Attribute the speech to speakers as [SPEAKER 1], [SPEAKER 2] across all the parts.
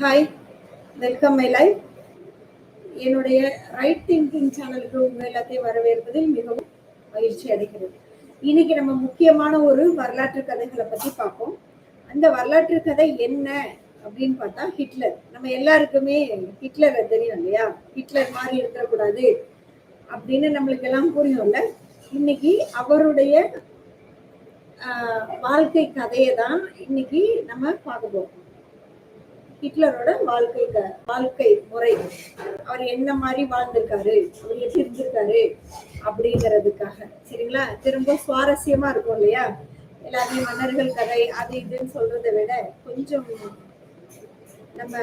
[SPEAKER 1] Hi welcome my life என்னுடைய right thinking சேனலுக்கு உங்க எல்லாத்தையும் வரவேற்பதில் மிகவும் மகிழ்ச்சி அடைகிறது. இன்னைக்கு நம்ம முக்கியமான ஒரு வரலாற்று கதைகளை பத்தி பார்ப்போம். அந்த வரலாற்று கதை என்ன அப்படின்னு பார்த்தா ஹிட்லர். நம்ம எல்லாருக்குமே ஹிட்லரை தெரியும் இல்லையா? ஹிட்லர் மாதிரி இருக்கக்கூடாது அப்படின்னு நம்மளுக்கு எல்லாம் புரியும்ல. இன்னைக்கு அவருடைய வாழ்க்கை கதையை தான் இன்னைக்கு நம்ம பார்க்க போகிறோம் ஹிட்லரோட வாழ்க்கை க- வாழ்க்கை முறை. அவர் என்ன மாதிரி வாழ்ந்திருக்காரு அவர் எப்படி இருந்திருக்காரு அப்படிங்கிறதுக்காக. சரிங்களா? திரும்ப சுவாரஸ்யமா இருக்கும் இல்லையா? எல்லாருமே மன்னர்கள் கதை அது இதுன்னு சொல்றதை விட கொஞ்சம் நம்ம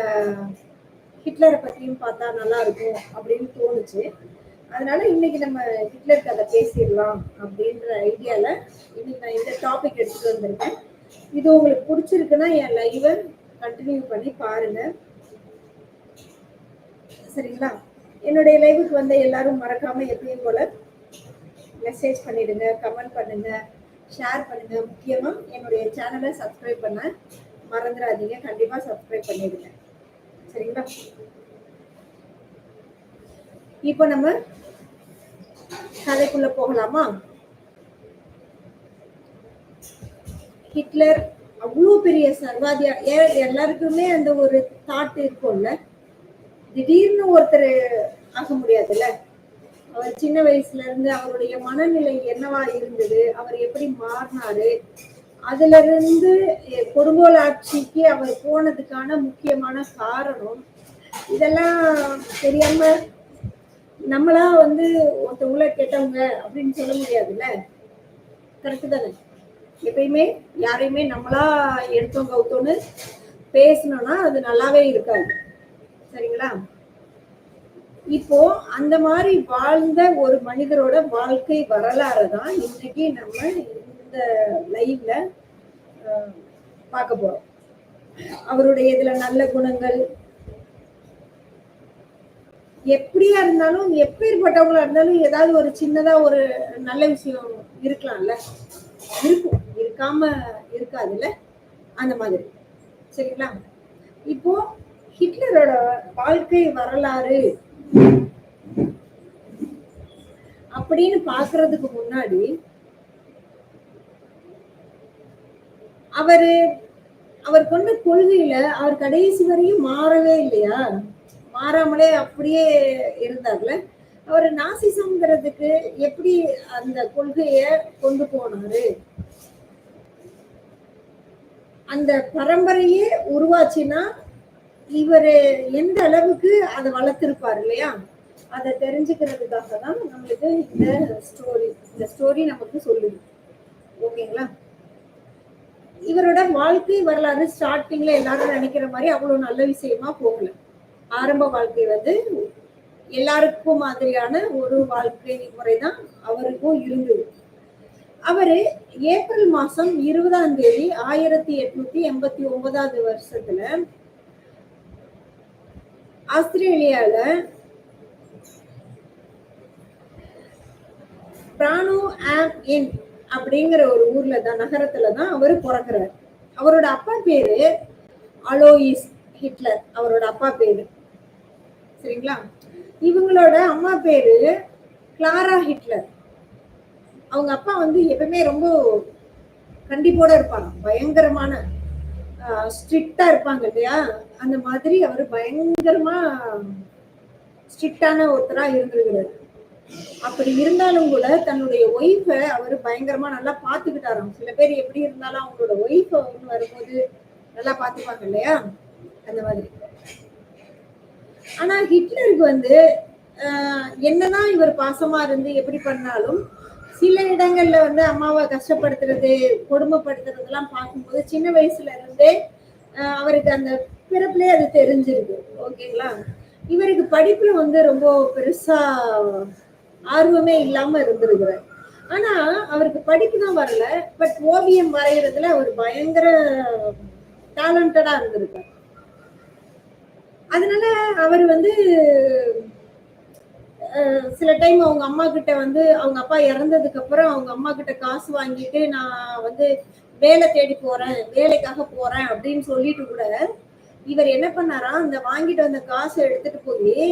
[SPEAKER 1] ஹிட்லரை பத்தியும் பார்த்தா நல்லா இருக்கும் அப்படின்னு தோணுச்சு. அதனால இன்னைக்கு நம்ம ஹிட்லர் கதை பேசிடலாம் அப்படின்ற ஐடியால இன்னைக்கு நான் இந்த டாபிக் எடுத்துட்டு வந்திருக்கேன். இது உங்களுக்கு பிடிச்சிருக்குன்னா என் லைவை கண்டினியூ பண்ணி பாருங்க. சரிங்களா? என்னுடைய லைவுக்கு வந்த எல்லாரும் மறக்காம எப்பயும் போல மெசேஜ் பண்ணிடுங்க கமெண்ட் பண்ணுங்க ஷேர் பண்ணுங்க. முக்கியமா என்னுடைய சேனலை சப்ஸ்கிரைப் பண்ண மறந்துடாதீங்க. கண்டிப்பா சப்ஸ்கிரைப் பண்ணிடுங்க. சரிங்களா? இப்போ நம்ம கதைக்குள்ள போகலாமா? ஹிட்லர் அவ்வளோ பெரிய சர்வாதியா எல்லாருக்குமே அந்த ஒரு தாட் இருக்கும்ல. திடீர்னு ஒருத்தர் ஆக முடியாதுல்ல? அவர் சின்ன வயசுல இருந்து அவருடைய மனநிலை என்னவா இருந்தது? அவர் எப்படி மாறினாரு? அதுல இருந்து கொடுங்கோல் ஆட்சிக்கு அவர் போனதுக்கான முக்கியமான காரணம் இதெல்லாம் தெரியாம நம்மளா வந்து ஒருத்தவங்கள கெட்டவங்க அப்படின்னு சொல்ல முடியாதுல்ல? கரெக்டு தானே. எப்பயுமே யாரையுமே நம்மளா எடுத்தோம் கவுத்தோன்னு பேசணும்னா அது நல்லாவே இருக்காது. சரிங்களா? இப்போ அந்த மாதிரி வாழ்ந்த ஒரு மனிதரோட வாழ்க்கை வரலாறு தான் இன்னைக்கு நம்ம இந்த லைவ்ல பார்க்க போறோம். அவருடைய இதுல நல்ல குணங்கள் எப்படியா இருந்தாலும் எப்பேற்பட்டவங்களா இருந்தாலும் ஏதாவது ஒரு சின்னதா ஒரு நல்ல விஷயம் இருக்கலாம்ல? இருக்கும். இருக்காம இருக்காதுல்ல? அந்த மாதிரி. சரிங்களா? இப்போ ஹிட்லரோட வாழ்க்கை வரலாறு அப்படின்னு பாக்குறதுக்கு முன்னாடி அவரு அவர் கொண்ட கொள்கையில அவர் கடைசி வரையும் மாறவே இல்லையா? மாறாமலே அப்படியே இருந்தார்ல. அவர் நாசிசம்ங்கிறதுக்கு எப்படி அந்த கொள்கைய கொண்டு போனாரு? அந்த பரம்பரையே உருவாச்சுன்னா இவர் எந்த அளவுக்கு அதை வளர்த்திருப்பார் இல்லையா? அதை தெரிஞ்சுக்கிறதுக்காக தான் நம்மளுக்கு இந்த ஸ்டோரி இந்த ஸ்டோரி நமக்கு சொல்லுது. ஓகேங்களா? இவரோட வாழ்க்கை வரலாறு ஸ்டார்டிங்ல எல்லாரும் நினைக்கிற மாதிரி அவ்வளவு நல்ல விஷயமா போகல. ஆரம்ப வாழ்க்கை வந்து எல்லாருக்கும் மாதிரியான ஒரு வாழ்க்கை முறை தான் அவருக்கும் இருந்தது. அவரு ஏப்ரல் மாசம் இருபதாம் தேதி ஆயிரத்தி எட்நூத்தி எண்பத்தி ஒன்பதாவது வருஷத்துல ஆஸ்திரேலியால பிரானோ ஆம் இன் அப்படிங்கிற ஒரு ஊர்ல தான் நகரத்துல தான் அவர் பிறக்கிறார். அவரோட அப்பா பேரு அலோயிஸ் ஹிட்லர். அவரோட அப்பா பேரு சரிங்களா? இவங்களோட அம்மா பேரு கிளாரா ஹிட்லர். அவங்க அப்பா வந்து எப்பவுமே ரொம்ப கண்டிப்போட இருப்பாங்க பயங்கரமான ஸ்ட்ரிக்டா இருப்பாங்க இல்லையா? அந்த மாதிரி அவர் பயங்கரமா ஸ்ட்ரிக்டான ஒருத்தரா இருந்திருக்கிறாரு. அப்படி இருந்தாலும் கூட தன்னுடைய ஒய்ஃபை அவர் பயங்கரமா நல்லா பாத்துக்கிட்டாராம் சில பேர் எப்படி இருந்தாலும் அவங்களோட ஒய்ஃபை வந்து வரும்போது நல்லா பாத்துப்பாங்க இல்லையா? அந்த மாதிரி. ஆனா ஹிட்லருக்கு வந்து என்னதான் இவர் பாசமா இருந்து எப்படி பண்ணாலும் சில இடங்கள்ல வந்து அம்மாவை கஷ்டப்படுத்துறது கொடுமைப்படுத்துறதெல்லாம் பார்க்கும்போது சின்ன வயசுல இருந்தே அவருக்கு அந்த பிறப்புலேயே அது தெரிஞ்சிருக்கு ஓகேங்களா? இவருக்கு படிப்புல வந்து ரொம்ப பெருசா ஆர்வமே இல்லாம இருந்திருக்கிறார். ஆனா அவருக்கு படிப்பு தான் வரல பட் ஓவியம் வரைகிறதுல அவர் பயங்கர டேலண்டடா இருந்திருக்கார். அதனால அவர் வந்து சில டைம் அவங்க அம்மா கிட்ட வந்து அவங்க அப்பா இறந்ததுக்கு அப்புறம் அவங்க அம்மா கிட்ட காசு வாங்கிட்டு நான் வந்து வேலை தேடி போறேன் வேலைக்காக போறேன் அப்படின்னு சொல்லிட்டு கூட இவர் என்ன பண்ணாரா அந்த வாங்கிட்டு வந்த காசை எடுத்துட்டு போய்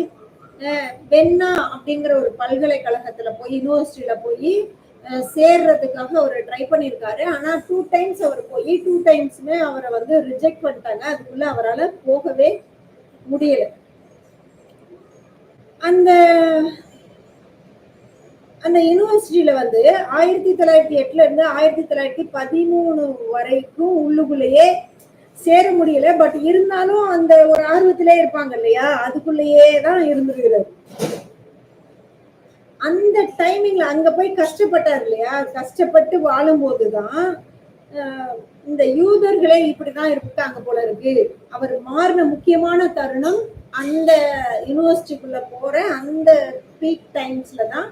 [SPEAKER 1] வெண்ணா அப்படிங்கிற ஒரு பல்கலைக்கழகத்துல போய் யூனிவர்சிட்டியில போய் சேர்றதுக்காக அவர் ட்ரை பண்ணியிருக்காரு. ஆனா டூ டைம்ஸ் அவர் போய் டூ டைம்ஸ்மே அவரை வந்து ரிஜெக்ட் பண்ணிட்டாங்க. அதுக்குள்ள அவரால் போகவே முடியல. அந்த அந்த யூனிவர்சிட்டியில வந்து ஆயிரத்தி தொள்ளாயிரத்தி எட்டுல இருந்து ஆயிரத்தி தொள்ளாயிரத்தி பதிமூணு வரைக்கும் உள்ளுக்குள்ளேயே சேர முடியல. பட் இருந்தாலும் அந்த ஒரு ஆர்வத்திலே இருப்பாங்க இல்லையா? அதுக்குள்ளேயே தான் இருந்திருக்கிறார் அந்த டைமிங்ல அங்க போய் கஷ்டப்பட்டார் இல்லையா? கஷ்டப்பட்டு வாழும் போதுதான் இந்த யூதர்களே இப்படிதான் இருக்காங்க போல இருக்கு. அவர் மாறின முக்கியமான தருணம் அந்த யூனிவர்சிட்டிக்குள்ள போற அந்த பீக் டைம்ஸ்ல தான்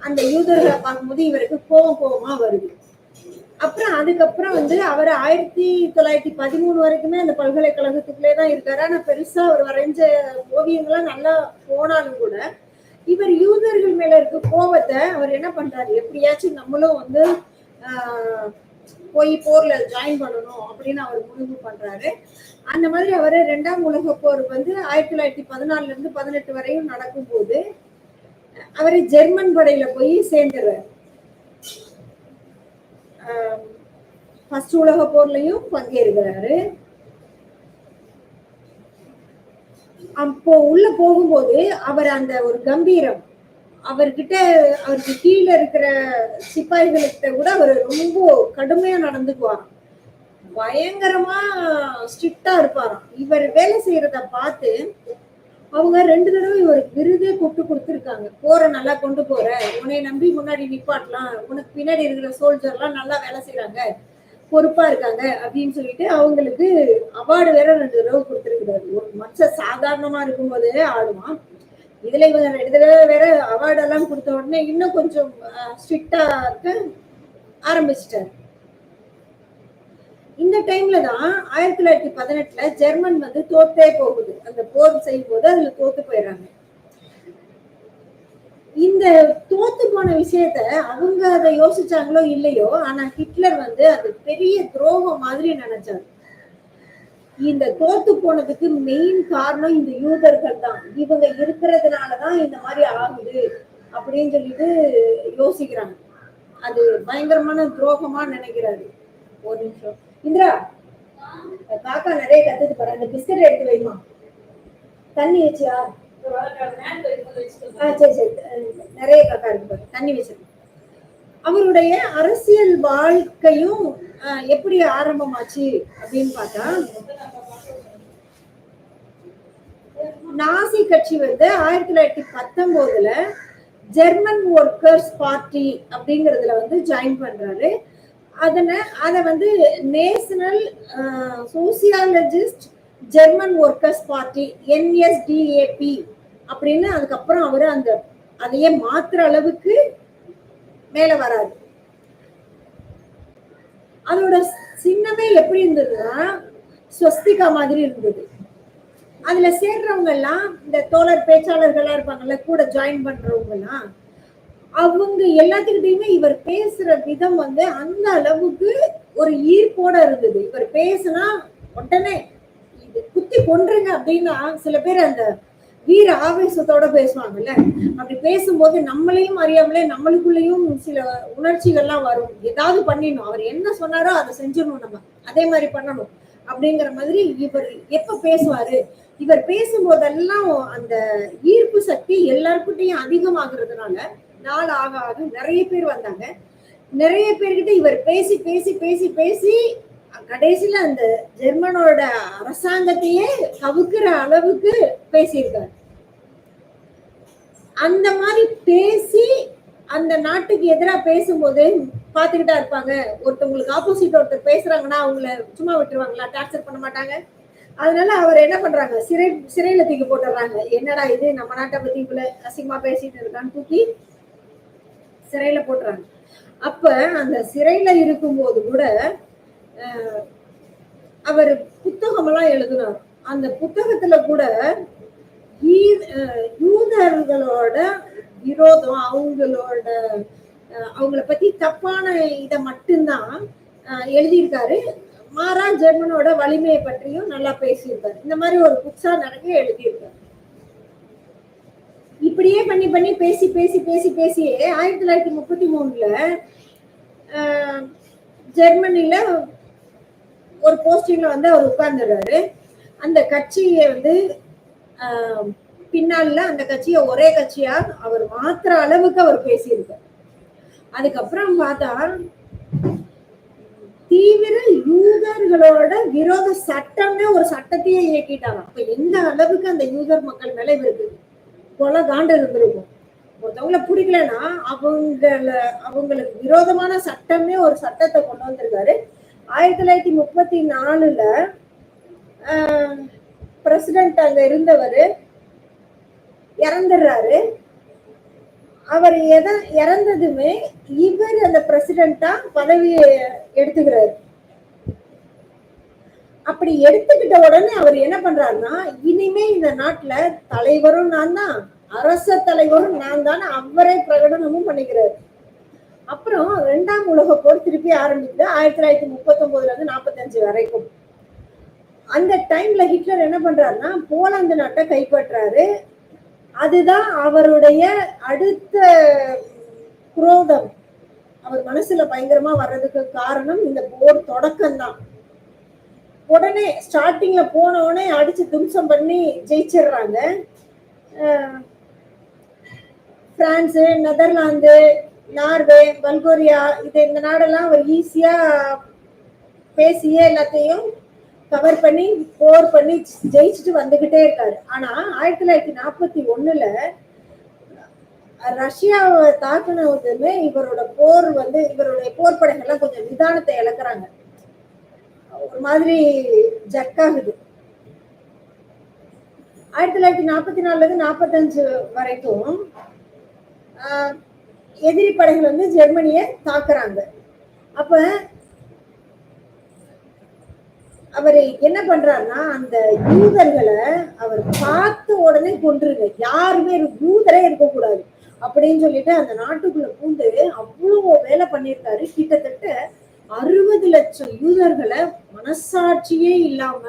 [SPEAKER 1] அந்த யூதர்களை பார்க்கும்போது இவருக்கு கோவம் கோவமா வருது. அப்புறம் அதுக்கப்புறம் வந்து அவர் ஆயிரத்தி தொள்ளாயிரத்தி பதிமூணு வரைக்குமே அந்த பல்கலைக்கழகத்துக்குள்ளே தான் இருக்காரு. ஆனா பெருசா அவர் வரைஞ்ச ஓவியங்கள்லாம் நல்லா போனாலும் கூட இவர் யூதர்கள் மேல இருக்க கோபத்தை அவர் என்ன பண்றாரு? எப்படியாச்சும் நம்மளும் வந்து ஆஹ் போய் போர்ல ஜாயின் பண்ணணும் அப்படின்னு அவர் முடிவு பண்றாரு. அந்த மாதிரி அவர் ரெண்டாம் உலக போர் வந்து ஆயிரத்தி தொள்ளாயிரத்தி பதினாலுல இருந்து பதினெட்டு வரையும் நடக்கும்போது அவர் ஜெர்மன் படையில போய் சேர்ந்துடுறாரு. ஃபர்ஸ்ட் உலக போர்லயும் பங்கேற்கிறாரு. அப்போ உள்ள போகும்போது அவர் அந்த ஒரு கம்பீரம் அவர்கிட்ட அவருக்கு கீழே இருக்கிற சிப்பாய்களுக்கிட்ட கூட அவர் ரொம்ப கடுமையா நடந்துக்குவாராம். பயங்கரமா ஸ்ட்ரிக்டா இருப்பாராம். இவர் வேலை செய்யறத பார்த்து அவங்க ரெண்டு தடவை இவருக்கு விருதே கூப்பிட்டு கொடுத்துருக்காங்க. போற நல்லா கொண்டு போற. உன்னை நம்பி முன்னாடி நிப்பாட்டலாம். உனக்கு பின்னாடி இருக்கிற சோல்ஜர்லாம் நல்லா வேலை செய்யறாங்க பொறுப்பா இருக்காங்க அப்படின்னு சொல்லிட்டு அவங்களுக்கு அவார்டு வேற ரெண்டு தடவை கொடுத்துருக்கிறாரு. ஒரு மச்ச சாதாரணமா இருக்கும்போதே ஆடுவான். இதுல இவங்க ரெண்டு தடவை வேற அவார்டெல்லாம் கொடுத்த உடனே இன்னும் கொஞ்சம் ஸ்ட்ரிக்டா இருக்க. ஆரம்பிச்சிட்டார். இந்த டைம்ல தான் ஆயிரத்தி தொள்ளாயிரத்தி பதினெட்டுல ஜெர்மன் வந்து தோத்தே போகுது. அந்த போர் செய்யும் போது அதுல தோத்து போயிடுறாங்க. இந்த தோத்து போன விஷயத்த அவங்க அதை யோசிச்சாங்களோ இல்லையோ ஆனா ஹிட்லர் வந்து அது பெரிய துரோகம் மாதிரி நினைச்சாரு. இந்த தோத்து போனதுக்கு மெயின் காரணம் இந்த யூதர்கள் தான். இவங்க இருக்கிறதுனாலதான் இந்த மாதிரி ஆகுது அப்படின்னு சொல்லிட்டு யோசிக்கிறாங்க. அது பயங்கரமான துரோகமா நினைக்கிறாரு. ஒரு நிமிஷம். இந்திரா காக்கா நிறைய கத்துட்டு போற அந்த பிஸ்கட் எடுத்து வைமா தண்ணி வச்சியா? சரி சரி. நிறைய காக்கா இருக்கு பாரு. தண்ணி வச்சிருக்கேன். அவருடைய அரசியல் வாழ்க்கையும் எப்படி ஆரம்பமாச்சு அப்படின்னு பார்த்தா நாசி கட்சி வந்து ஆயிரத்தி தொள்ளாயிரத்தி பத்தொன்பதுல ஜெர்மன் ஒர்க்கர்ஸ் பார்ட்டி அப்படிங்கறதுல வந்து ஜாயின் பண்றாரு. அதனை அதை வந்து national sociologist German workers party NSDAP அப்படின்னு அதுக்கப்புறம் அவர் அந்த அதையே மாத்துற அளவுக்கு மேல வராது அதோட சின்னமே எப்படி இருந்ததுன்னா ஸ்வஸ்திகா மாதிரி இருந்தது. அதுல சேர்றவங்க எல்லாம் இந்த தோழர் பேச்சாளர்களா இருப்பாங்கல்ல கூட ஜாயின் பண்றவங்க எல்லாம் அவங்க எல்லாத்துக்கிட்டையுமே இவர் பேசுற விதம் வந்து அந்த அளவுக்கு ஒரு ஈர்ப்போட இருந்தது. இவர் பேசுனா உடனே இது குத்தி கொன்றுங்க அப்படின்னா சில பேர் அந்த வீர ஆவேசத்தோட பேசுவாங்கல்ல? அப்படி பேசும்போது நம்மளையும் அறியாமலே நம்மளுக்குள்ளேயும் சில உணர்ச்சிகள்லாம் வரும். ஏதாவது பண்ணிடணும். அவர் என்ன சொன்னாரோ அதை செஞ்சிடணும் நம்ம. அதே மாதிரி பண்ணணும். அப்படிங்கிற மாதிரி இவர் எப்ப பேசுவாரு? இவர் பேசும்போதெல்லாம் அந்த ஈர்ப்பு சக்தி எல்லாருக்கிட்டையும் அதிகமாகிறதுனால நாள் ஆக ஆக நிறைய பேர் வந்தாங்க. நிறைய பேர்கிட்ட இவர் பேசி பேசி பேசி பேசி கடைசியில அந்த ஜெர்மனோட அரசாங்கத்தையே கவுக்குற அளவுக்கு பேசியிருக்காரு. அந்த மாதிரி பேசி அந்த நாட்டுக்கு எதிராக பேசும்போது பாத்துக்கிட்டா இருப்பாங்க. ஒருத்தவங்களுக்கு ஆப்போசிட் ஒருத்தர் பேசுறாங்கன்னா அவங்கள சும்மா விட்டுருவாங்களா? டார்ச்சர் பண்ண மாட்டாங்க. அதனால அவர் என்ன பண்றாங்க? சிறை சிறையில தூக்கி போட்டுறாங்க என்னடா இது? நம்ம நாட்டை பத்தி இவ்வளவு அசிங்கமா பேசிட்டு இருக்கான்னு தூக்கி சிறையில போட்டுறாங்க. அப்ப அந்த சிறையில இருக்கும்போது கூட அவர் புத்தகமெல்லாம் எழுதினார். அந்த புத்தகத்துல கூட யூதர்களோட விரோதம் அவங்களோட அவங்கள பத்தி தப்பான இதை மட்டும்தான் ஆஹ் எழுதியிருக்காரு. மாறா ஜெர்மனோட வலிமையை பற்றியும் நல்லா பேசியிருக்காரு. இந்த மாதிரி ஒரு புக்ஸா நிறைய எழுதியிருக்காரு. இப்படியே பண்ணி பண்ணி பேசி பேசி பேசி பேசியே ஆயிரத்தி தொள்ளாயிரத்தி முப்பத்தி மூணுல ஆஹ், ஜெர்மனில ஒரு போஸ்டிங்ல வந்து அவர் உட்கார்ந்துடுறாரு. அந்த கட்சியை வந்து ஆஹ், பின்னால அந்த கட்சியை ஒரே கட்சியா அவர் மாத்துற அளவுக்கு அவர் பேசியிருக்கார். அதுக்கப்புறம் பார்த்தா தீவிர யூதர்களோட விரோத சட்டம்னே ஒரு சட்டத்தையே இயக்கிட்டாங்க அப்ப எந்த அளவுக்கு அந்த யூதர் மக்கள் மேல இருக்கு கொலை காண்டு இருந்திருக்கும்? ஒருத்தவங்கள பிடிக்கலன்னா அவங்கள அவங்களுக்கு விரோதமான சட்டமே ஒரு சட்டத்தை கொண்டு வந்திருக்காரு. ஆயிரத்தி தொள்ளாயிரத்தி முப்பத்தி நாலுல பிரசிடென்ட் அங்க இருந்தவர் இறந்துடுறாரு. அவர் எதை இறந்ததுமே இவர் அந்த பிரசிடென்ட்டா பதவியை எடுத்துக்கிறாரு. அப்படி எடுத்துக்கிட்ட உடனே அவர் என்ன பண்றாருன்னா இனிமே இந்த நாட்டுல தலைவரும் நான் தான் அரச தலைவரும் நான் தான் அவரே பிரகடனமும் பண்ணிக்கிறாரு. அப்புறம் ரெண்டாம் உலக போர் திருப்பி ஆரம்பிக்குது. ஆயிரத்தி தொள்ளாயிரத்தி முப்பத்தொன்பதுல இருந்து நாற்பத்தஞ்சு வரைக்கும். அந்த டைம்ல ஹிட்லர் என்ன பண்றாருன்னா போலாந்து நாட்டை கைப்பற்றாரு. அதுதான் அவருடைய அடுத்த குரோதம். அவர் மனசுல பயங்கரமா வர்றதுக்கு காரணம் இந்த போர் தொடக்கம் தான் உடனே ஸ்டார்டிங்ல போன உடனே அடிச்சு தும்சம் பண்ணி ஜெயிச்சிடுறாங்க. பிரான்ஸு நெதர்லாந்து நார்வே பல்கோரியா இது இந்த நாடெல்லாம் அவர் ஈஸியா பேசியே எல்லாத்தையும் கவர் பண்ணி போர் பண்ணி ஜெயிச்சுட்டு வந்துகிட்டே இருக்காரு. ஆனா ஆயிரத்தி தொள்ளாயிரத்தி நாற்பத்தி ஒண்ணுல ரஷ்யாவை தாக்குனதுமே இவரோட போர் வந்து இவருடைய போர் படைகள்லாம் கொஞ்சம் நிதானத்தை இழக்கிறாங்க. ஒரு மாதிரி ஜக்காகுது ஆயிரத்தி தொள்ளாயிரத்தி நாற்பத்தி நாலுல இருந்து நாற்பத்தஞ்சு வரைக்கும் ஆஹ், எதிரி படைகள் வந்து ஜெர்மனியை தாக்குறாங்க. அப்ப அவர் என்ன பண்றாருன்னா அந்த யூதர்களை அவர் பார்த்த உடனே கொண்டுருங்க யாருமே யூதரே இருக்கக்கூடாது அப்படின்னு சொல்லிட்டு அந்த நாட்டுக்குள்ள பூந்து அவ்வளவு வேலை பண்ணியிருக்காரு. கிட்டத்தட்ட அறுபது லட்சம் யூதர்களை மனசாட்சியே இல்லாம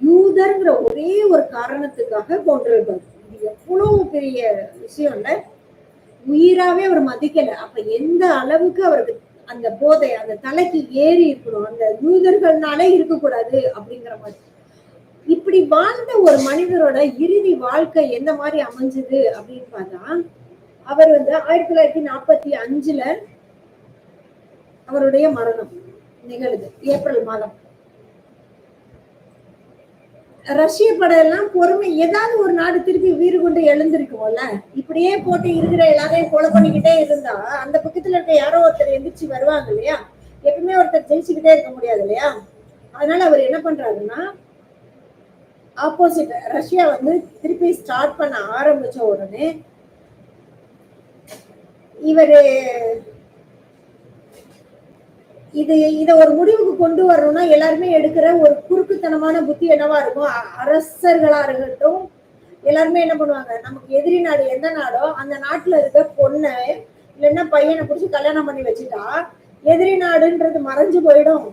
[SPEAKER 1] யூதர்ங்கிற ஒரே ஒரு காரணத்துக்காக கொண்டிருக்காரு இது எவ்வளவு பெரிய விஷயம் இல்லை. உயிராவே அவர் மதிக்கல. அப்ப எந்த அளவுக்கு அவருக்கு அந்த போதை அந்த தலைக்கு ஏறி இருக்கணும் அந்த யூதர்கள்னாலே இருக்கக்கூடாது அப்படிங்கிற மாதிரி. இப்படி வாழ்ந்த ஒரு மனிதரோட இறுதி வாழ்க்கை எந்த மாதிரி அமைஞ்சது அப்படின்னு பார்த்தா அவர் வந்து ஆயிரத்தி தொள்ளாயிரத்தி நாற்பத்தி அஞ்சுல அவருடைய மரணம் நிகழுது ஏப்ரல் மாதம். ரஷ்ய படையெல்லாம் பொறுமை ஏதாவது ஒரு நாடு திருப்பி வீறு கொண்டு எழுந்திருக்கும்ல? இப்படியே போட்டு இருக்கிற எல்லாரையும் கொலை பண்ணிக்கிட்டே இருந்தா அந்த பக்கத்துல இருக்க யாரோ ஒருத்தர் எந்திரிச்சு வருவாங்க இல்லையா? எப்பவுமே ஒருத்தர் ஜெயிச்சுக்கிட்டே இருக்க முடியாது இல்லையா? அதனால அவர் என்ன பண்றாருன்னா ஆப்போசிட் ரஷ்யா வந்து திருப்பி ஸ்டார்ட் பண்ண ஆரம்பிச்ச உடனே இவரு இது இதை ஒரு முடிவுக்கு கொண்டு வரணும்னா எல்லாருமே எடுக்கிற ஒரு குறுக்குத்தனமான புத்தி என்னவா இருக்கும்? அரசர்களா இருக்கட்டும். எல்லாருமே என்ன பண்ணுவாங்க? நமக்கு எதிரி நாடு எந்த நாடோ அந்த நாட்டுல இருக்க பொண்ணை இல்லைன்னா பையனை பிடிச்சி கல்யாணம் பண்ணி வச்சுட்டா எதிரி நாடுன்றது மறைஞ்சு போயிடும்.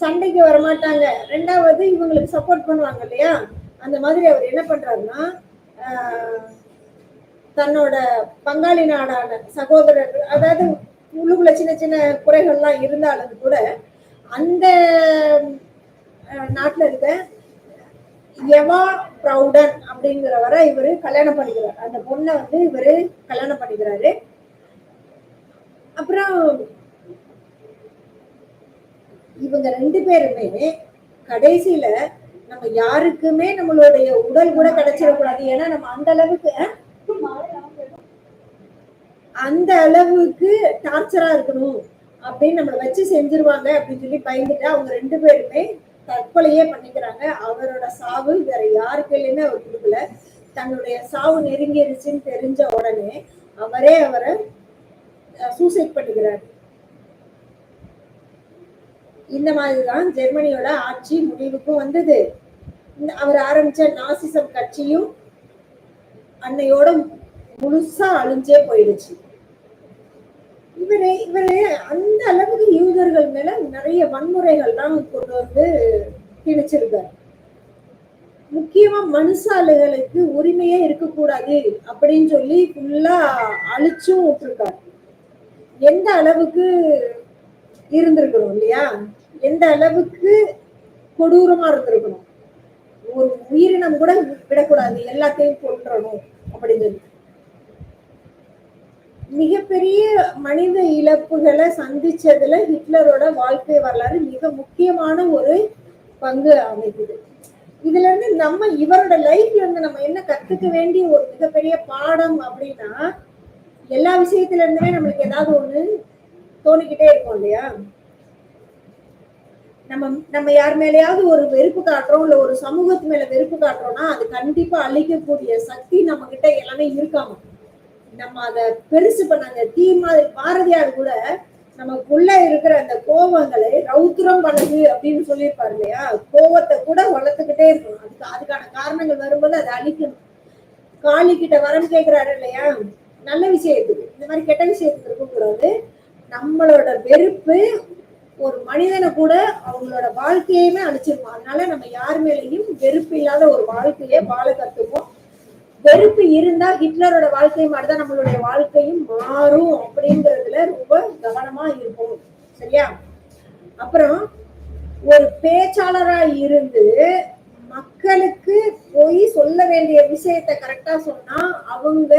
[SPEAKER 1] சண்டைக்கு வரமாட்டாங்க. ரெண்டாவது இவங்களுக்கு சப்போர்ட் பண்ணுவாங்க இல்லையா? அந்த மாதிரி அவர் என்ன பண்றாருன்னா தன்னோட பங்காளி நாடான சகோதரர்கள் அதாவது உள்ளுக்குள்ள சின்ன சின்ன குறைகள்லாம் இருந்தாலும் கூட அந்த நாட்டில் இருக்க எவா ப்ரௌடன் அப்படிங்கிறவரை இவரு கல்யாணம் பண்ணிக்கிறார். அந்த பொண்ணை வந்து இவரு கல்யாணம் பண்ணிக்கிறாரு. அப்புறம் இவங்க ரெண்டு பேருமே கடைசியில நம்ம யாருக்குமே நம்மளுடைய உடல் கூட கிடைச்சிடக்கூடாது. ஏன்னா நம்ம அந்த அளவுக்கு அந்த அளவுக்கு டார்ச்சரா இருக்கணும் அப்படின்னு நம்மளை வச்சு செஞ்சிருவாங்க அப்படின்னு சொல்லி பயந்துட்டு அவங்க ரெண்டு பேருமே தற்கொலையே பண்ணிக்கிறாங்க. அவரோட சாவு வேற யாருக்கு கையிலுமே அவர் கொடுக்கல. தன்னுடைய சாவு நெருங்கிருச்சுன்னு தெரிஞ்ச உடனே அவரே அவரை சூசைட் பண்ணிக்கிறார். இந்த மாதிரிதான் ஜெர்மனியோட ஆட்சி முடிவுக்கும் வந்தது. அவர் ஆரம்பிச்ச நாசிசம் கட்சியும் அன்னையோட முழுசா அழிஞ்சே போயிடுச்சு. அந்த அளவுக்கு யூதர்கள் மேல நிறைய வன்முறைகள்லாம் கொண்டு வந்து திணிச்சிருக்காரு முக்கியமா மனுஷாளுகளுக்கு உரிமையே இருக்கக்கூடாது அப்படின்னு சொல்லி ஃபுல்லா அழிச்சும் விட்டுருக்காரு எந்த அளவுக்கு இருந்திருக்கணும் இல்லையா? எந்த அளவுக்கு கொடூரமா இருந்திருக்கணும்? ஒரு உயிரினம் கூட விடக்கூடாது எல்லாத்தையும் கொன்றணும் அப்படின்னு சொல்லி. மிகப்பெரிய மனித இழப்புகளை சந்திச்சதுல ஹிட்லரோட வாழ்க்கை வரலாறு மிக முக்கியமான ஒரு பங்கு அமைக்குது. இதுல இருந்து நம்ம இவரோட லைஃப்ல இருந்து நம்ம என்ன கத்துக்க வேண்டிய ஒரு மிகப்பெரிய பாடம் அப்படின்னா எல்லா விஷயத்துல இருந்துமே நம்மளுக்கு ஏதாவது ஒண்ணு தோணிக்கிட்டே இருக்கும் இல்லையா? நம்ம நம்ம யார் மேலேயாவது ஒரு வெறுப்பு காட்டுறோம் இல்ல ஒரு சமூகத்து மேல வெறுப்பு காட்டுறோம்னா அது கண்டிப்பா அழிக்கக்கூடிய சக்தி நம்ம கிட்ட எல்லாமே இருக்காம? நம்ம அதை பெருசு பண்ணாங்க தீ மாதிரி பாரதியார் கூட நமக்குள்ள இருக்கிற அந்த கோபங்களை ரௌத்ரம் பண்ணுது அப்படின்னு சொல்லியிருப்பாரு இல்லையா? கோபத்தை கூட வளர்த்துக்கிட்டே இருக்கணும். அதுக்கு அதுக்கான காரணங்கள் வரும்போது அதை அழிக்கணும். காளி கிட்ட வரம் கேட்கிறாரு இல்லையா? நல்ல விஷயத்துக்கு இந்த மாதிரி கெட்ட விஷயத்துக்கு இருக்கக்கூடாது. நம்மளோட வெறுப்பு ஒரு மனிதனை கூட அவங்களோட வாழ்க்கையுமே அழிச்சிருக்கும். அதனால நம்ம யார் மேலேயும் வெறுப்பு இல்லாத ஒரு வாழ்க்கையை வாழ கத்துப்போம் வெறுப்பு இருந்தா ஹிட்லரோட வாழ்க்கை மாதிரிதான் நம்மளுடைய வாழ்க்கையும் மாறும் அப்படிங்கறதுல ரொம்ப கவனமா இருக்கும் சரியா? அப்புறம் ஒரு பேச்சாளரா இருந்து மக்களுக்கு போய் சொல்ல வேண்டிய விஷயத்த கரெக்டா சொன்னா அவங்க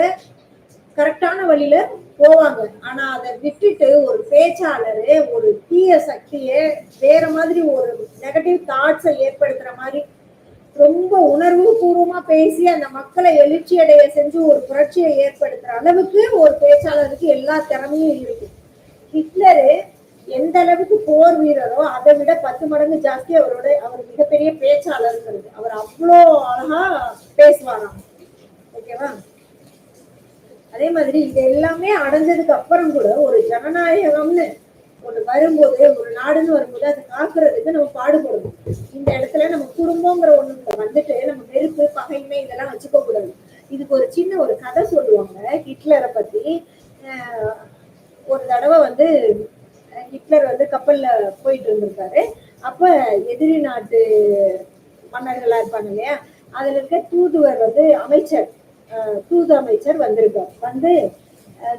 [SPEAKER 1] கரெக்டான வழியில போவாங்க. ஆனா அதை விட்டுட்டு ஒரு பேச்சாளரு ஒரு தீய சக்தியை வேற மாதிரி ஒரு நெகட்டிவ் தாட்ஸை ஏற்படுத்துற மாதிரி ரொம்ப உணர்வு பூர்வமா பேசி அந்த மக்களை எழுச்சி அடைய செஞ்சு ஒரு புரட்சியை ஏற்படுத்துற அளவுக்கு ஒரு பேச்சாளருக்கு எல்லா திறமையும் இருக்கு. ஹிட்லரு எந்த அளவுக்கு போர் வீரரோ அதை விட பத்து மடங்கு ஜாஸ்தி அவரோட அவர் மிகப்பெரிய பேச்சாளருங்கிறது அவர் அவ்வளோ அழகா பேசுவாராம். ஓகேவா? அதே மாதிரி இது எல்லாமே அடைஞ்சதுக்கு அப்புறம் கூட ஒரு ஜனநாயகம்னு ஒண்ணு வரும்போது ஒரு நாடுன்னு வரும்போது அதை காக்குறதுக்கு நம்ம பாடுபடணும். இந்த இடத்துல நம்ம குடும்பங்கிற ஒண்ணு வந்துட்டு நம்ம வெறுப்பு பகைமை இதெல்லாம் வச்சுக்க கூடாது. இதுக்கு ஒரு சின்ன ஒரு கதை சொல்லுவாங்க. ஹிட்லரை பத்தி ஆஹ் ஒரு தடவை வந்து ஹிட்லர் வந்து கப்பல்ல போயிட்டு இருந்திருக்காரு. அப்ப எதிரி நாட்டு மன்னர்களா இருப்பாங்க இல்லையா? அதுல இருக்க தூதுவர் வந்து அமைச்சர் தூது அமைச்சர் வந்திருக்கார். வந்து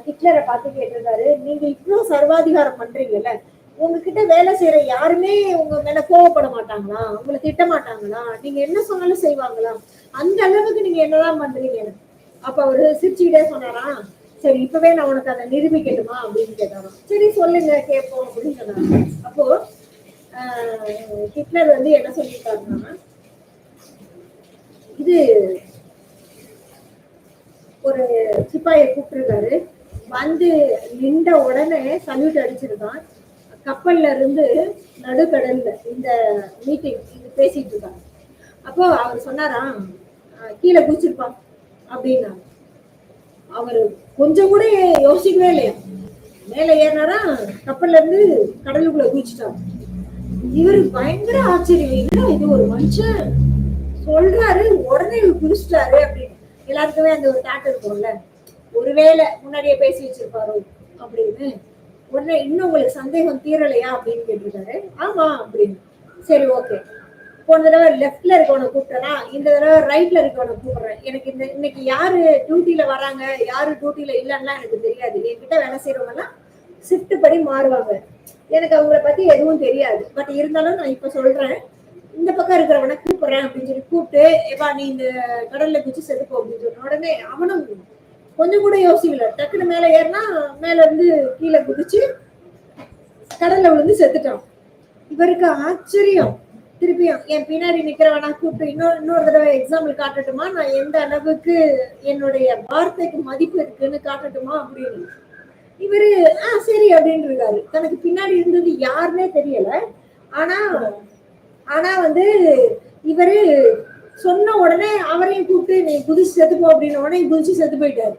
[SPEAKER 1] ஹிட்லரை பார்த்து கேட்டிருக்காரு. நீங்க இவ்வளவு சர்வாதிகாரம் பண்றீங்கல்ல உங்ககிட்ட வேலை செய்யற யாருமே உங்க மேல கோவப்பட மாட்டாங்களா? உங்களை திட்ட மாட்டாங்களா? நீங்க என்ன சொன்னாலும் செய்வாங்களா? அந்த அளவுக்கு நீங்க என்னதான் பண்றீங்க? அப்ப அவரு சிரிச்சுக்கிட்டே சொன்னாராம் சரி இப்பவே நான் உனக்கு அதை நிரூபிக்கட்டுமா? அப்படின்னு கேட்டாராம். சரி சொல்லுங்க கேட்போம் அப்படின்னு சொன்னாங்க அப்போ ஹிட்லர் வந்து என்ன சொல்லியிருக்காருன்னா இது ஒரு சிப்பாயை கூப்பிட்டுருக்காரு. வந்து நின்ற உடனே சல்யூட் அடிச்சிருக்கான். கப்பல்ல இருந்து நடுக்கடல்ல இந்த மீட்டிங் இது பேசிட்டு இருக்காங்க. அப்போ அவர் சொன்னாராம் கீழே குதிச்சிருப்பான் அப்படின்னா அவர் கொஞ்சம் கூட யோசிக்கவே இல்லையா? மேலே ஏறினாரா கப்பல்ல இருந்து கடலுக்குள்ள குதிச்சிட்டாரு. இவர் பயங்கர ஆச்சரியம். இல்லை இது ஒரு மனுஷன் சொல்றாரு உடனே இவர் குதிச்சிட்டாரு அப்படின்னு எல்லாருக்குமே அந்த ஒரு தாட் இருக்கும்ல. ஒருவேளை முன்னாடியே பேசி வச்சிருப்பாரோ அப்படின்னு. உடனே இன்னும் உங்களுக்கு சந்தேகம் தீரலையா அப்படின்னு கேட்டிருக்காரு. ஆமா அப்படின்னு. சரி ஓகே போன தடவை லெஃப்ட்ல இருக்கவனை கூப்பிட்டனா இந்த தடவை ரைட்ல இருக்கவனை கூப்பிடுறேன். எனக்கு இந்த இன்னைக்கு யாரு டியூட்டில வராங்க யாரு டியூட்டில இல்லைன்னா எனக்கு தெரியாது. என்கிட்ட வேலை செய்யறவங்கலாம் ஷிஃப்ட் படி மாறுவாங்க. எனக்கு அவங்கள பத்தி எதுவும் தெரியாது. பட் இருந்தாலும் நான் இப்ப சொல்றேன். இந்த பக்கம் இருக்கிறவனை கூப்பிடுறேன் அப்படின்னு சொல்லி கூப்பிட்டு எப்பா நீ இந்த கடல்ல குச்சி செதுப்போ அப்படின்னு சொன்ன உடனே அவனும் கொஞ்சம் கூட யோசிக்கல. டக்குனு மேல ஏறினா மேல இருந்து கீழே குதிச்சு கடல்ல விழுந்து செத்துட்டான். இவருக்கு ஆச்சரியம். திருப்பியும் என் பின்னாடி நிக்கிறவனா கூப்பிட்டு இன்னொரு இன்னொரு தடவை எக்ஸாம்பிள் காட்டட்டுமா? நான் எந்த அளவுக்கு என்னுடைய வார்த்தைக்கு மதிப்பு இருக்குன்னு காட்டட்டுமா அப்படின்னு. இவரு ஆ சரி அப்படின்னு இருக்காரு. தனக்கு பின்னாடி இருந்தது யாருன்னே தெரியல. ஆனா ஆனா வந்து இவரு சொன்ன உடனே அவரையும் கூப்பிட்டு நீ குதிச்சு செத்துப்போ அப்படின்னு உடனே குதிச்சு செத்து போயிட்டாரு.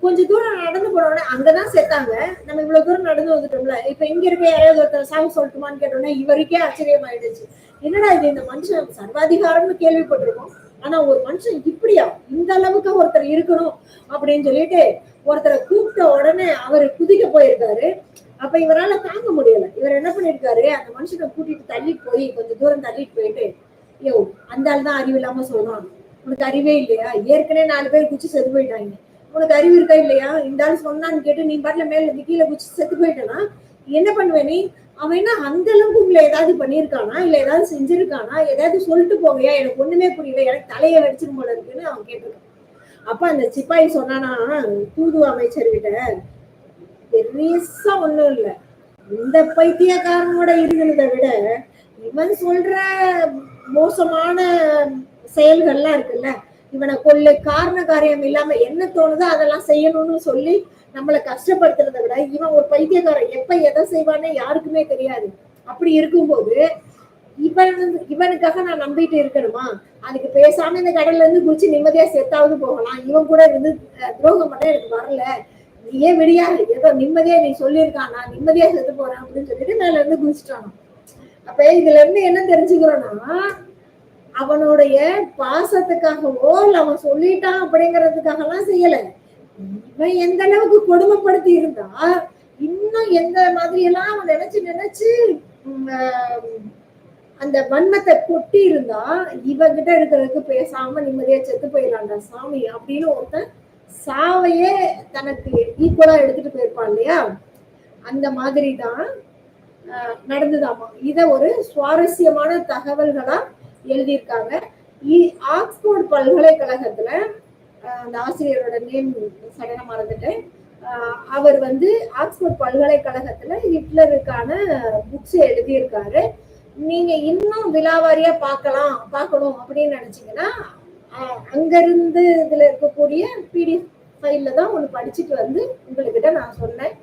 [SPEAKER 1] கொஞ்ச தூரம் நடந்து போன உடனே அங்கதான் செத்தாங்க. நம்ம இவ்வளவு தூரம் நடந்து வந்துட்டோம்ல. இப்ப இங்க இருக்க யாராவது ஒருத்தர் சாவு சொல்லட்டுமான்னு கேட்டோன்னே இவருக்கே ஆச்சரியம் ஆயிடுச்சு என்னடா இது இந்த மனுஷன் சர்வாதிகாரம்னு கேள்விப்பட்டிருக்கோம். ஆனா ஒரு மனுஷன் இப்படியா? இந்த அளவுக்கு ஒருத்தர் இருக்கணும் அப்படின்னு சொல்லிட்டு ஒருத்தரை கூப்பிட்ட உடனே அவர் குதிக்க போயிருக்காரு. அப்ப இவரால தாங்க முடியல. இவர் என்ன பண்ணிருக்காரு? அந்த மனுஷனை கூட்டிட்டு தள்ளிட்டு போய் கொஞ்சம் தூரம் தள்ளிட்டு போயிட்டு ஐயோ அந்த ஆள் தான் அறிவு இல்லாம சொல்றான். உனக்கு அறிவே இல்லையா? ஏற்கனவே நாலு பேர் குச்சி செத்து போயிட்டாங்க. உனக்கு அறிவு இருக்கா இல்லையா? இந்த ஆள் சொன்னான்னு கேட்டு நீ பாட்டுல மேல இருந்து கீழே குச்சி செத்து போயிட்டனா? என்ன பண்ணுவ நீ? அவன் என்ன அந்த அளவுக்கு உங்களை ஏதாவது பண்ணியிருக்கானா? இல்ல ஏதாவது செஞ்சிருக்கானா? ஏதாவது சொல்லிட்டு போகையா? எனக்கு ஒண்ணுமே புரியல. எனக்கு தலையை வெடிச்சிரும் போல இருக்குன்னு அவன் கேட்டிருக்கான். அப்ப அந்த சிப்பாய் சொன்னானா தூது அமைச்சர்கிட்ட பெருசா ஒண்ணும் இல்ல. இந்த பைத்தியக்காரனோட இருக்கிறத விட இவன் சொல்ற மோசமான செயல்கள்லாம் இருக்குல்ல இவனை கொள்ளு காரண காரியம் இல்லாம என்ன தோணுதோ அதெல்லாம் செய்யணும்னு சொல்லி நம்மளை கஷ்டப்படுத்துறதை விட இவன் ஒரு பைத்தியக்காரன். எப்ப எதை செய்வானே யாருக்குமே தெரியாது. அப்படி இருக்கும்போது இவன் இவனுக்காக நான் நம்பிட்டு இருக்கணுமா? அதுக்கு பேசாம இந்த கடல்ல இருந்து குச்சி நிம்மதியா செத்தாவது போகலாம். இவன் கூட இருந்து துரோகம் பண்ண எனக்கு வரல. நீயே விடியாது ஏதோ நிம்மதியா நீ சொல்லியிருக்கான் நான் நிம்மதியா செத்து போறேன் அப்படின்னு சொல்லிட்டு மேல இருந்து குதிச்சிட்டானோ? அப்ப இதுல இருந்து என்ன தெரிஞ்சுக்கிறோம்னா அவனுடைய பாசத்துக்காகவோ இல்ல அவன் சொல்லிட்டான் அப்படிங்கறதுக்காக எல்லாம் செய்யல. இவன் எந்த அளவுக்கு கொடுமைப்படுத்தி இருந்தா இன்னும் எந்த மாதிரி எல்லாம் அவன் நினைச்சு நினைச்சு உம், அந்த வன்மத்தை கொட்டி இருந்தா இவகிட்ட இருக்கிறதுக்கு பேசாம நிம்மதியா செத்து போயிடலாம்டா சாமி அப்படின்னு ஒருத்தன் சாவையே தனக்கு ஈக்குவலா எடுத்துட்டு போயிருப்பான் இல்லையா? அந்த மாதிரி தான் ஆஹ், நடந்ததாமா. இதை ஒரு சுவாரஸ்யமான தகவல்களா எழுதியிருக்காங்க. இ- ஆக்ஸ்போர்ட் பல்கலைக்கழகத்துல அந்த ஆசிரியரோட நேம் சடனா மறந்துட்டேன் ஆஹ், அவர் வந்து ஆக்ஸ்போர்ட் பல்கலைக்கழகத்துல ஹிட்லருக்கான புக்ஸ் எழுதியிருக்காரு. நீங்க இன்னும் விலாவாரியா பார்க்கலாம் பார்க்கணும் அப்படின்னு நினைச்சீங்கன்னா அங்கிருந்து இதுல இருக்கக்கூடிய பிடிஎஃப் ஃபைல்ல தான் ஒன்று படிச்சுட்டு வந்து உங்கள்கிட்ட நான் சொன்னேன்.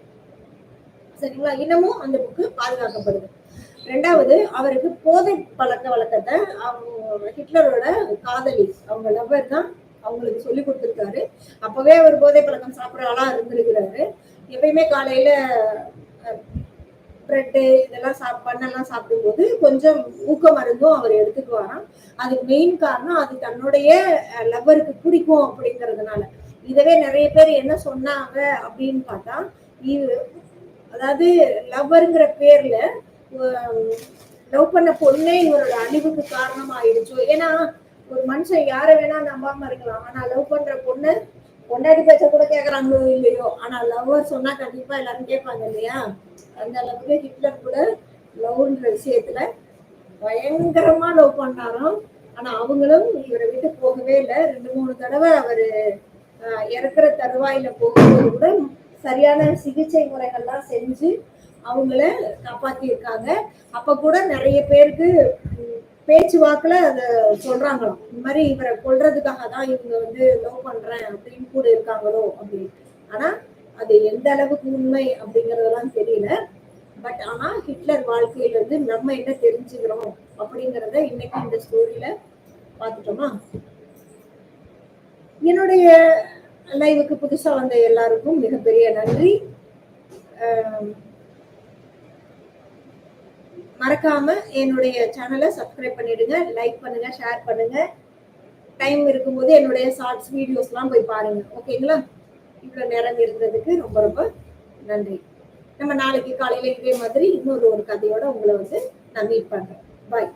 [SPEAKER 1] சரிங்களா? இன்னமும் அந்த புக்கு பாதுகாக்கப்படுது. ரெண்டாவது அவருக்கு போதை பழக்க வழக்கத்தை அவங்க ஹிட்லரோட காதலி அவங்க லவ்வர் தான் அவங்களுக்கு சொல்லி கொடுத்துருக்காரு. அப்பவே அவர் போதை பழக்கம் சாப்பிட்ற ஆளா இருந்திருக்கிறாரு. எப்பயுமே காலையில பிரெட்டு இதெல்லாம் சாப் பண்ணெல்லாம் சாப்பிடும்போது கொஞ்சம் ஊக்க மருந்தும் அவர் எடுத்துக்குவாராம். அதுக்கு மெயின் காரணம் அது தன்னுடைய லவ்வருக்கு பிடிக்கும் அப்படிங்கிறதுனால. இதவே நிறைய பேர் என்ன சொன்னாங்க அப்படின்னு பார்த்தா இது அதாவது லவ்வருங்கிற பேர்ல லவ் பண்ண பொண்ணே இவரோட அழிவுக்கு காரணம் ஆயிடுச்சு ஏன்னா ஒரு மனுஷன் யாரை வேணா நம்பாம இருக்கலாம். ஆனா லவ் பண்ற பொண்ணு பொண்டாடி பேச்ச கூட கேக்குறாங்களோ இல்லையோ? ஆனா லவ்வர் சொன்னா கண்டிப்பா எல்லாரும் கேட்பாங்க இல்லையா? அந்த அளவுக்கு ஹிட்லர் கூட லவ்ன்ற விஷயத்துல பயங்கரமா லவ் பண்ணாராம் ஆனா அவங்களும் இவரை விட்டு போகவே இல்லை. ரெண்டு மூணு தடவை அவரு இறக்குற தருவாயில போகும்போது கூட சரியான சிகிச்சை முறைகள்லாம் செஞ்சு அவங்கள காப்பாத்தி இருக்காங்க அப்ப கூட நிறைய பேருக்கு பேச்சு வாக்குல அத சொல்றாங்களாம். இந்த மாதிரி இவரை கொல்றதுக்காக தான் இவங்க வந்து லவ் பண்றேன் அப்படின்னு கூட இருக்காங்களோ அப்படின்னு. ஆனா அது எந்த அளவுக்கு உண்மை அப்படிங்கறதெல்லாம் தெரியல. பட் ஆனா ஹிட்லர் வாழ்க்கையில இருந்து நம்ம என்ன தெரிஞ்சுக்கிறோம் அப்படிங்கறத இன்னைக்கு இந்த ஸ்டோரியில பாத்துட்டோமா என்னுடைய லைவுக்கு புதுசா வந்த எல்லாருக்கும் மிகப்பெரிய நன்றி. ஆஹ் மறக்காம என்னுடைய சேனலை சப்ஸ்கிரைப் பண்ணிடுங்க லைக் பண்ணுங்க ஷேர் பண்ணுங்க. டைம் இருக்கும்போது என்னுடைய ஷார்ட்ஸ் வீடியோஸ்லாம் போய் பாருங்க. ஓகேங்களா இவ்வளோ நேரம் இருந்ததுக்கு ரொம்ப ரொம்ப நன்றி. நம்ம நாளைக்கு காலையில இதே மாதிரி இன்னொரு ஒரு கதையோட உங்களை வந்து நான் மீட் பண்றேன். பாய்